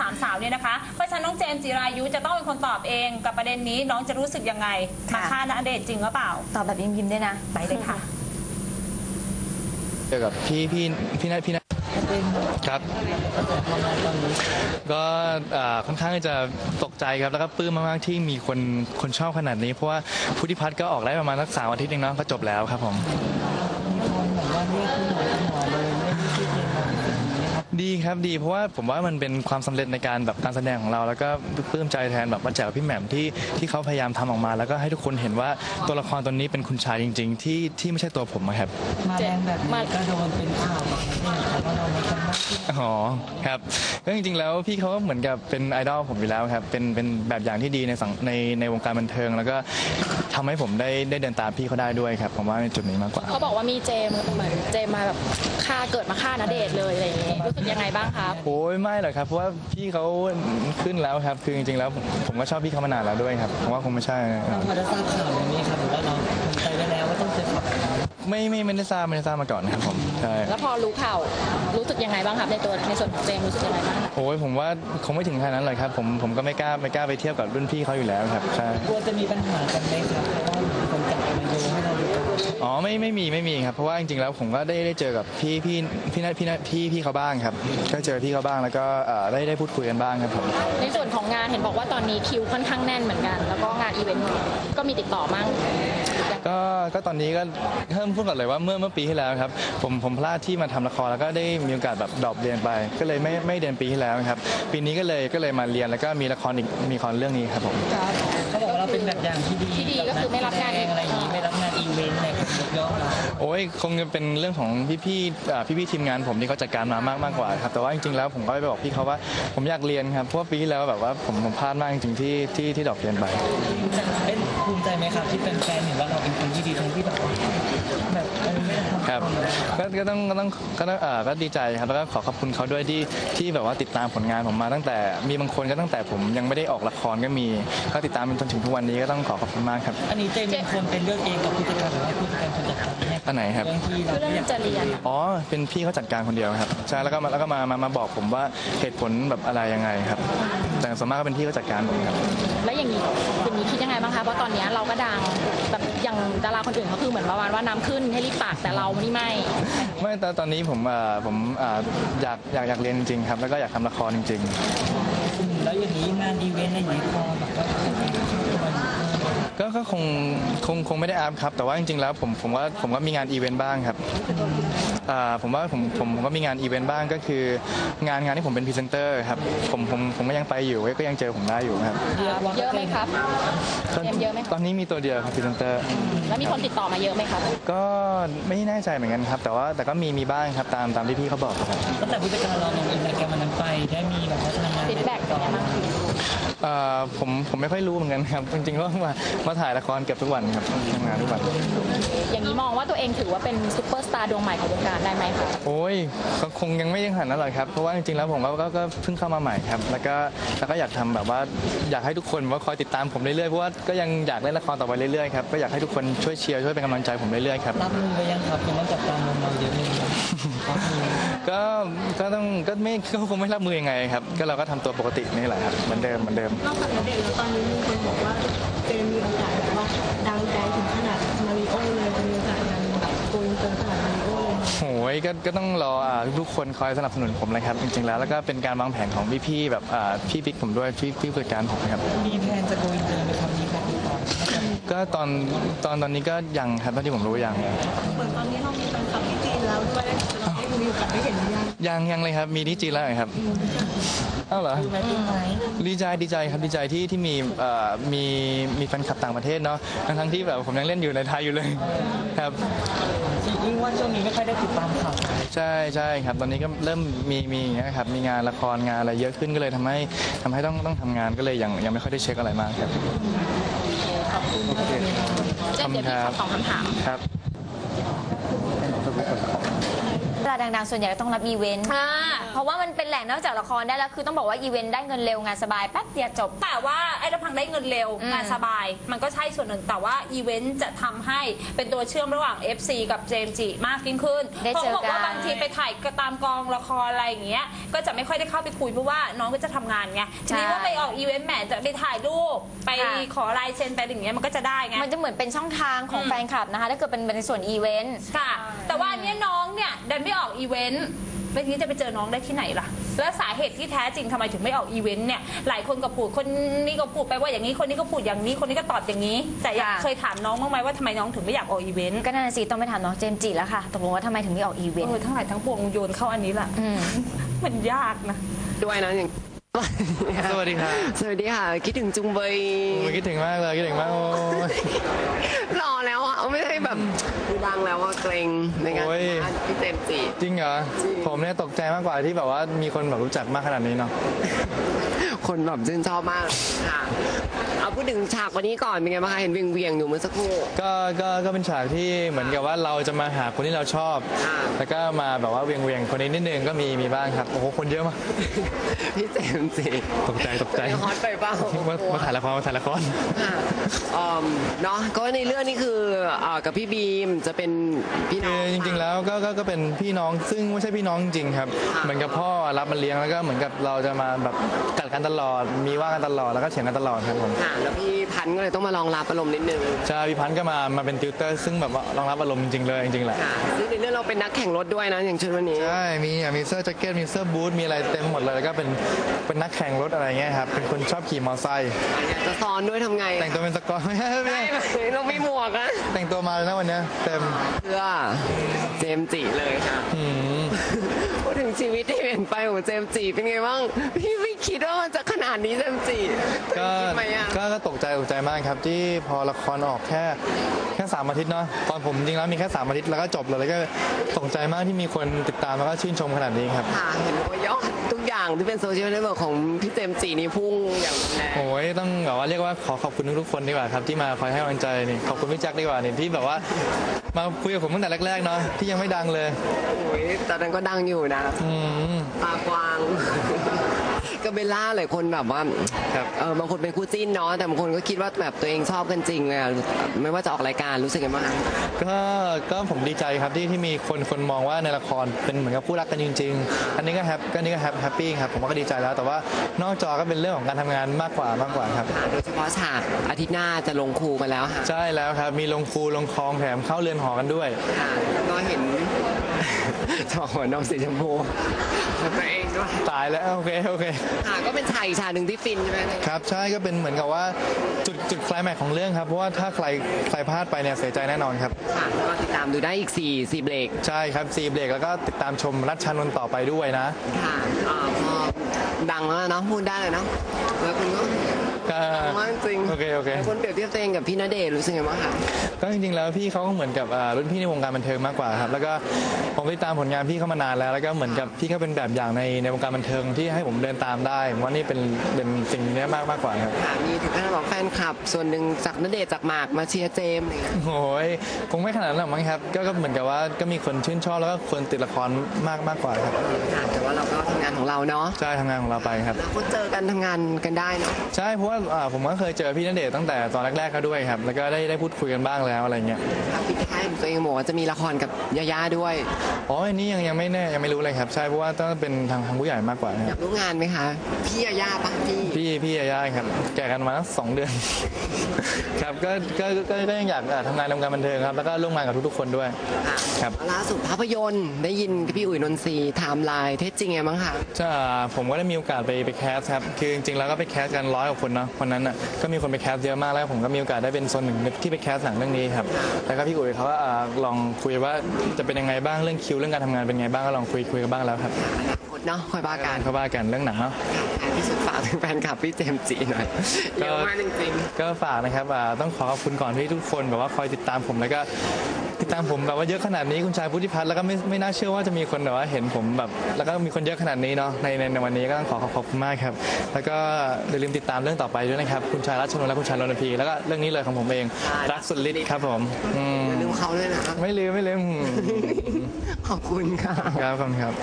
สามสาวเนี่ยนะคะเพราะฉะนั้นน้องเจมส์จิรายุจะต้องเป็นคนตอบเองกับประเด็นนี้น้องจะรู้สึกยังไงมาค่ะฆ่าณเดชน์จริงหรือเปล่า ตอบแบบยิ้มๆด้วยนะ ไปเลยค่ะเจอกับพี่พี่พี่นัทพี่นัทครับ ก็อ่าค่อนข้างจะตกใจครับแล้วก็ปลื้มมากๆที่มีคนคนชอบขนาดนี้ เพราะว่าพุทธิพัฒน์ก็ออกได้ประมาณสักสามอาทิตย์เองเนาะก็จบแล้วครับผม ดีครับดีเพราะว่าผมว่ามันเป็นความสำเร็จในการแบบการแสดงของเรา แล้วก็ปลื้มใจแทนแบบป้าแจ๋วพี่แหม่มที่ที่เขาพยายามทำออกมา แล้วก็ให้ทุกคนเห็นว่าตัวละครตัวนี้เป็นคุณชายจริง ๆ ที่ที่ไม่ใช่ตัวผมอะครับมาแรงแบบนี้ก็โดนเป็นข่าวมาเนี่ยเพราะว่าเราไม่ทำหน้าที่อ๋อครับก็จริงๆแล้วพี่เขาก็เหมือนกับเป็นไอดอลผมอยู่แล้วครับเป็นเป็นแบบอย่างที่ดีในสังในในวงการบันเทิง แล้วก็ทำให้ผมได้ได้เดินตามพี่เขาได้ด้วยครับ ผมว่าในจุดนี้มากกว่า เขาบอกว่ามีเจมส์เหมือนเจมส์มาแบบฆ่าเกิดมาฆ่าณเดชน์เลยอะไรอย่างงี้รู้สึกยังไงบ้างครับโอ้ยไม่หรอกครับเพราะว่าพี่เขาขึ้นแล้วครับ คือจริงๆแล้วผมผมก็ชอบพี่เขามานานแล้วด้วยครับผมว่าคงไม่ใช่นะเราพอจะทราบข่าวอย่างนี้ครับหรือว่าเรา ไม่ไม่ไม่ได้ทราบไม่ได้ทราบมาก่อนนะครับผมใช่แล้วพอรู้ข่าวรู้สึกยังไงบ้างครับในตัวในส่วนของเจมส์รู้สึกยังไงบ้างโอ้ยผมว่าคงไม่ถึงขนาดนั้นเลยครับผมผมก็ไม่กล้าไม่กล้าไปเทียบกับรุ่นพี่เขาอยู่แล้วครับใช่กลัวจะมีปัญหากันไหมครับเพราะว่ามีคนจับ อ๋อไม่ไม่มีไม่มีครับเพราะว่าจริงๆแล้วผมก็ได้ได้เจอกับพี่พี่พี่นัทพี่นัทพี่พี่เขาบ้างครับก็เจอพี่เขาบ้างแล้วก็เอ่อได้ได้พูดคุยกันบ้างครับผมในส่วนของงานเห็นบอกว่าตอนนี้คิวค่อนข้างแน่นเหมือนกัน แล้วก็งานอีเวนต์ก็มีติดต่อมั่งก็ก็ตอนนี้ก็เพิ่มพูดก่อนเลยว่าเมื่อเมื่อปีที่แล้วครับผมผมพลาดที่มาทำละครแล้วก็ได้มีโอกาสแบบดรอปเรียนไป ก็เลยไม่ไม่เรียนปีที่แล้วครับปีนี้ก็เลยก็เลยมาเรียนแล้วก็มีละครอีกมีละครเรื่องนี้ครับผม เขาบอกว่าเราเป็นแบบอย่างที่ดีที่ดีก็คือไม่รับงานแสดอะไรอย่างนี้ไม่รับงานอีเวนต์อะไร โอ้ยคงจะเป็นเรื่องของพี่ๆอ่าพี่ๆทีมงานผมที่เขาจัดการมามากมากกว่าครับแต่ว่าจริงๆแล้วผมก็ไปบอกพี่เขาว่าผมอยากเรียนครับเพราะว่าปีที่แล้วแบบว่าผมผมพลาดมากจริงๆที่ที่ที่ดรอปเรียนไปเป็นภูมิใจไหมครับที่เป็นแฟนเห็นว่าเราเป็นคนที่ดีทั้งที่แบบ ครับก็ก็ต้องก็ต้องก็ต้องเอ่อก็ดีใจครับแล้วก็ขอขอบคุณเขาด้วยที่ที่แบบว่าติดตามผลงานผมมาตั้งแต่มีบางคนก็ตั้งแต่ผมยังไม่ได้ออกละครก็มีก็ติดตามจนถึงทุกวันนี้ก็ต้องขอขอบคุณมากครับ อันนี้เจมส์เป็นคนเป็นเลือกเองกับผู้จัดการหรือว่าผู้จัดการคนจัดการ อันไหนครับ เรื่องที่เราเรื่องไม่อยากจะเรียนอ๋อ เป็นพี่เขาจัดการคนเดียวครับ ใช่ แล้วก็มาแล้วก็มามามาบอกผมว่าเหตุผลแบบอะไรยังไงครับ แต่ส่วนมากก็เป็นพี่เขาจัดการผมครับ แล้วอย่างนี้คุณนี้คิดยังไงบ้างคะเพราะตอนนี้เราก็ดังแบบอย่างดาราคนอื่นเขาคือเหมือนประมาณว่าน้ำขึ้นให้รีบปากแต่เรานี่ไม่ ไม่แต่ตอนนี้ผมเอ่อผมเอ่ออยากอยากอยากเรียนจริงๆครับ แล้วก็อยากทำละครจริงๆแล้วอย่างนี้งานอีเวนต์อะไรอย่างนี้พอแบบว่า ก็ก็คงคงคงไม่ได้อัพครับ แต่ว่าจริงๆแล้วผมผมว่าผมก็มีงานอีเวนต์บ้างครับ ผมว่าผมผมผมก็มีงานอีเวนต์บ้างก็คืองานงานที่ผมเป็นพรีเซนเตอร์ครับผมผมผมก็ยังไปอยู่ก็ยังเจอผมได้อยู่ครับเยอะไหมครับเตรียมเยอะไหมครับตอนนี้มีตัวเดียวครับพรีเซนเตอร์แล้วมีคนติดต่อมาเยอะไหมครับก็ไม่แน่ใจเหมือนกันครับ แต่ว่าแต่ก็มีมีบ้างครับตามตามที่พี่เขาบอกครับตั้งแต่ผู้จัดการเราลงอินสตาแกรมมันนั้นไปได้มีแบบว่าทำงานฟีดแบ็กเป็นยังไงบ้างอ่าผมผมไม่ค่อยรู้เหมือนกันครับ จริงๆก็มามาถ่ายละครเกือบทุกวันครับทำงานทุกวัน อย่างนี้มองว่าตัวเองถือว่าเป็นซูเปอร์สตาร์ดวงใหม่ของวงการได้ไหมคะโอ้ยก็คงยังไม่ยังขนาดนั้นหรอกครับ เพราะว่าจริงๆแล้วผมก็ก็ก็เพิ่งเข้ามาใหม่ครับ แล้วก็แล้วก็อยากทำแบบว่าอยากให้ทุกคนว่าคอยติดตามผมเรื่อยๆ เพราะว่าก็ยังอยากเล่นละครต่อไปเรื่อยๆครับ ก็อยากให้ทุกคนช่วยเชียร์ช่วยเป็นกำลังใจผมเรื่อยๆครับ รับมือไปยังครับยังต้องจับตามองเราเยอะเลยครับรับมือก็ ก็ต้อง ก็ไม่ก็คงไม่รับมือยังไงครับ ก็เราก็ทำตัวปกตินี่แหละครับ เหมือนเดิม เหมือนเดิม นอกจากณเดชน์แล้วตอนนี้มีคนบอกว่าเจมมีโอกาสแบบว่าดังไกลถึงขนาด โอเลยไหมโอ้ยก็ก็ต้องรออ่าทุกๆคนคอยสนับสนุนผมเลยครับจริงๆแล้วแล้วก็เป็นการวางแผนของพี่ๆแบบอ่าพี่บิ๊กผมด้วยพี่พี่ผู้จัดการผมครับ มีแพลนจะโกอินเตอร์ไหมครับมีการติดต่อก็ตอนตอนตอนนี้ก็ยังครับเท่าที่ผมรู้ยังเหมือนตอนนี้เรามีแฟนคลับที่จีนแล้วด้วยเราได้มีโอกาสได้เห็นหรือยังยังยังเลยครับมีที่จีนแล้วเหรอครับเอ้าเหรอดูไหมดูไหมดีใจดีใจครับดีใจที่ที่มีเอ่อมีมีแฟนคลับต่างประเทศเนาะทั้งทั้งที่แบบผมยังเล่นอยู่ในไทยอยู่เลยครับยิ่งว่าช่วงนี้ไม่ค่อยได้ติดตามข่าวใช่ใช่ครับตอนนี้ก็เริ่มมีมีอย่างเงี้ยครับมีงานละครงานอะไรเยอะขึ้นก็เลยทำให้ทำให้ต้องต้องทำงานก็เลยยังยังไม่ค่อยได้เช็คอะไรมากครับเจมส์เดี๋ยวพี่ขอสองคำถาม ครับ เวลาดังๆ ส่วนใหญ่ก็ต้องรับอีเวนต์อ่าเพราะว่ามันเป็นแหล่งนอกจากละครได้แล้ว คือต้องบอกว่าอีเวนต์ได้เงินเร็วงานสบายแป๊บเดียวจบ แต่ว่าไอ้ระพังได้เงินเร็วอืมงานสบาย มันก็ใช่ส่วนหนึ่งแต่ว่าอีเวนต์จะทำให้เป็นตัวเชื่อมระหว่าง FC กับเจมส์จิมากยิ่งขึ้นได้เพราะเจอบอกว่ากันบางทีไปถ่ายกระตามกองละครอะไรอย่างเงี้ยก็จะไม่ค่อยได้เข้าไปคุยเพราะว่าน้องก็จะทำงานไงทีนี้ว่าไปออกอีเวนต์แหมจะไปถ่ายรูปไปค่ะ ขอลายเซ็นไปอย่างเงี้ยมันก็จะได้ไง มันจะเหมือนเป็นช่องทางของอืม แฟนคลับนะคะ ถ้าเกิดเป็นในส่วนอีเวนต์ ค่ะ แต่ว่าอันเนี้ยน้องเนี่ย ดันไม่ออกอีเวนต์แล้วทีนี้จะไปเจอน้องได้ที่ไหนล่ะ แล้วสาเหตุที่แท้จริงทำไมถึงไม่ออกอีเวนต์เนี่ยหลายคนก็พูดคนนี้ก็พูดไปว่าอย่างนี้คนนี้ก็พูดอย่างนี้คนนี้ก็ตอบอย่างนี้ แต่อยากค่ะ เคยถามน้องบ้างไหมว่าทำไมน้องถึงไม่อยากออกอีเวนต์ก็น่าสิต้องไปถามน้องเจมส์จิแล้วค่ะตกลงว่าทำไมถึงไม่ออกอีเวนเอต์อทั้งหลายทั้งปวงโยนเข้าอันนี้แหละอืม มันยากนะ ด้วยนะอย่างสวัสดีครับ สวัสดีค่ะ คิดถึงจุงเบยโอ้ยคิดถึงมากเลยคิดถึงมากโอ้ยรอแล้วอะไม่ได้แบบ คือดังแล้วอะเกรงในงานโอ้ย สัมภาษณ์พี่เต็มส์จี จริงเหรอผมเนี่ยตกใจมากกว่าที่แบบว่ามีคนแบบรู้จักมากขนาดนี้เนาะ คนแบบชื่นชอบมากค่ะเอาพูดถึงฉากวันนี้ก่อนเป็นไงบ้างคะเห็นเวียงเวียงๆอยู่เมื่อสักครู่ ก็ ก็ ก็เป็นฉากที่เหมือนกับว่าเราจะมาหาคนที่เราชอบอ่าแล้วก็มาแบบว่าเวียงเวียงๆคนนี้นิดนึงก็มี มีบ้างครับ โอ้โห คนเยอะมาก พี่เต็มส์จีตกใจ ตกใจฮอตไปเปล่ามามาถ่ายละคร มาถ่ายละคร ค่ะอืมเนาะก็ในเรื่องนี้คืออ่ากับพี่บีมจะเป็นพี่น้คือองจริง ๆ แล้วก็ก็ก็เป็นพี่น้องซึ่งไม่ใช่พี่น้องจริงครับ เหมือนกับพ่อรับมาเลี้ยงแล้วก็เหมือนกับเราจะมาแบบกัดกันตลอด มีว่ากันตลอดแล้วก็เถียงกันตลอดครับผมค่ะ แล้วพี่พันธุ์ก็เลยต้องมาลองรับอารมณ์นิดนึงใช่พี่พันธ์ก็มามาเป็นติวเตอร์ ซึ่งแบบว่ารองรับอารมณ์จริงๆเลยจริงๆแหละค่ะซึ่งในเรื่องเราเป็นนักแข่งรถด้วยนะอย่างชุดวันนี้ ใช่มีอะมีเสื้อแจ็คเก็ตมีเสื้อบูทมีอะไรเต็มหมดเลยแล้วก็เป็นเป็นนักแข่งรถอะไรเงี้ยครับเป็นคนชอบขี่มอเตอร์ไซค์อยากจะซ้อนด้วยทำไงแต่งตัวเป็นสกอตไม่ใช่ไม่ได้ใช่ไหมเราไม่หมวกอะแต่งตัวมาเลยนะวันเนี้ยเต็มเพื่อเจมส์จีเลยค่ะ อืม ชีวิตที่เปลี่ยนไปของเจมส์จีเป็นไงบ้างพี่ไม่คิดว่ามันจะขนาดนี้เจมส์จีก็คิดไหมอะก็ก็ตกใจตกใจมากครับ ที่พอละครออกแค่แค่สามอาทิตย์เนาะตอนผมจริงแล้วมีแค่สามอาทิตย์แล้วก็จบเลยแล้วก็ตกใจมากที่มีคนติดตามแล้วก็ชื่นชมขนาดนี้ครับค่ะเห็นว่ายอดทุกอย่างที่เป็นโซเชียลเน็ตเวิร์กของพี่เจมส์จีนี่พุ่งอย่างแรงโอ้ยต้องแบบว่าเรียกว่าขอขอบคุณทุกๆคนดีกว่าครับที่มาคอยให้กำลังใจนี่ขอบคุณพี่แจ็คดีกว่านี่ที่แบบว่ามาคุยกับผมตั้งแต่แรกๆเนาะที่ยังไม่ดังเลยโอ้ยตอนนั้นก็ดังอยู่นะอืม ตากวางก็เบลล่าหลายคนแบบว่าครับ เออบางคนเป็นคู่จิ้นเนาะแต่บางคนก็คิดว่าแบบตัวเองชอบกันจริงเลยอะไม่ว่าจะออกรายการรู้สึกยังไงบ้างคะก็ก็ผมดีใจครับที่ที่มีคนคนมองว่าในละครเป็นเหมือนกับคู่รักกันจริง ๆ อันนี้ก็แฮปก็อันนี้ก็แฮปแฮปปี้ครับผมว่าก็ดีใจแล้ว แต่ว่านอกจอก็เป็นเรื่องของการทำงานมากกว่ามากกว่าครับค่ะโดยเฉพาะฉากอาทิตย์หน้าจะลงครูกันแล้วค่ะใช่แล้วครับมีลงครูลงคลองแถมเข้าเรือนหอกันด้วย ค่ะก็เห็น จอหัวนมสีชมพูของตัวเองด้วยตายแล้วโอเคโอเค ค่ะก็เป็นฉากอีกฉากหนึ่งที่ฟินใช่ไหมครับ ใช่ก็เป็นเหมือนกับว่าจุดจุดไคลายแม็กซ์ของเรื่องครับ เพราะว่าถ้าใครใครพลาดไปเนี่ยเสียใจแน่นอนครับ ค่ะก็ติดตามดูได้อีก4 4เบรกใช่ครับซีเบรกแล้วก็ติดตามชมรัชชานนท์ต่อไปด้วยนะ ค่ะอ่าพอดังแล้วเนาะพูดได้เลยเนาะแล้วคุณก็ ก็ดังมากจริงโอเคโอเคแล้วคุณเปรียบเทียบตัวเองกับพี่ณเดชน์รู้สึกไงบ้างคะ ก็จริงๆแล้วพี่เขาก็เหมือนกับอ่ารุ่นพี่ในวงการบันเทิงมากกว่าครับแล้วก็ผมติดตามผลงานพี่เขามานานแล้ว แล้วก็เหมือนกับพี่เขาเป็นแบบอย่างในในวงการบันเทิงที่ให้ผมเดินตามได้ผมว่านี่เป็นเป็นสิ่งนี้มากมากกว่าครับค่ะมีถึงขั้นบอกแฟนคลับ ส่วนหนึ่งจากณเดชน์จากหมากมาเชียร์เจมส์อะไรอย่างเงี้ยโอ้ยคงไม่ขนาดนั้นหรอกมั้งครับก็ก็เหมือนกับว่าก็มีคนชื่นชอบแล้วก็คนติดละครมากมากกว่าครับค่ะแต่ว่าเราก็ทำงานของเราเนาะใช่ทำงานของเราไปครับ แล้วก็เจอกันทำงานกันได้เนาะ ใช่เพราะว่าอ่าผมก็เคยเจอพี่ณเดชน์ตั้งแต่ตอนแรกๆก็ด้วยครับ แล้วก็ได้ได้พูดคุยกันบ้างแล้วอะไรเงี้ยค่ะพี่แค่ตัวเองบอกว่าจะมีละครกับยาย่าด้วยอ๋ออันนี้ยังยังไม่แน่ยังไม่รู้เลยครับ ใช่เพราะว่าต้องเป็นทางทางผู้ใหญ่มากกว่านะอคยารับกรู้งานไหมคะพี่ยาย่าปะพี่พี่พี่ยาย่าครับ แก่กันมาตั้งสองเดือน ครับก็ก็ก็ก็ยังอยากอ่าทำงานในวงการบันเทิงครับ แล้วก็ร่วมงานกับทุกๆคนด้วย ค่ะครับ ล่าสุดภาพยนตร์ได้ยินกับพี่อุ๋ยนนทรีไทม์ไลน์เท็จจริงไงบ้างคะใช่ผมก็ได้มีโอกาสไปไปแคสครับ คือจริงๆแล้วก็ไปแคสกันร้อยกว่าคนเนาะวันนั้นอะก็มีคนไปแคสเยอะมากแล้วผมก็มีโอกาสได้เป็นส่วนหนึ่งที่ไปแคสหนังเรื่องนี้ครับแล้วก็พี่อุ๋ยเขาก็อ่าลองคุยว่าจะเป็นยังไงบ้างเรื่องคิวเรื่องการทำงานเป็นไงบ้างก็ลองคุยคุยกันบ้างแล้วครับอนาคตเนาะคอยบ้ากันเขาว่ากันเรื่องหนังเนาะท้ายที่สุดฝากถึงแฟนคลับพี่เจมส์จีหน่อยเยอะมากจริงก็ฝากนะครับอ่าต้องขอขอบคุณก่อนที่ทุกคนแบบว่าคอยติดตามผมแล้วก็ติดตามผมแบบว่าเยอะขนาดนี้คุณชายพุทธิพัฒน์แล้วก็ไม่ไม่น่าเชื่อว่าจะมีคนแบบว่าเห็นผมแบบแล้วก็มีคนเยอะขนาดนี้เนาะในในในวันนี้ก็ต้องขอขอบขอบคุณมากครับ แล้วก็อย่าลืมติดตามเรื่องต่อไปด้วยนะครับคุณชายรัชนนท์และคุณชายรณพีแล้วก็เรื่องนี้เลยของผมเองรักสุดฤทธิ์ครับผมอืมอย่าลืมเขาด้วยนะไม่ลืมไม่ลืมขอบคุณค่ะครับขอบคุณครับ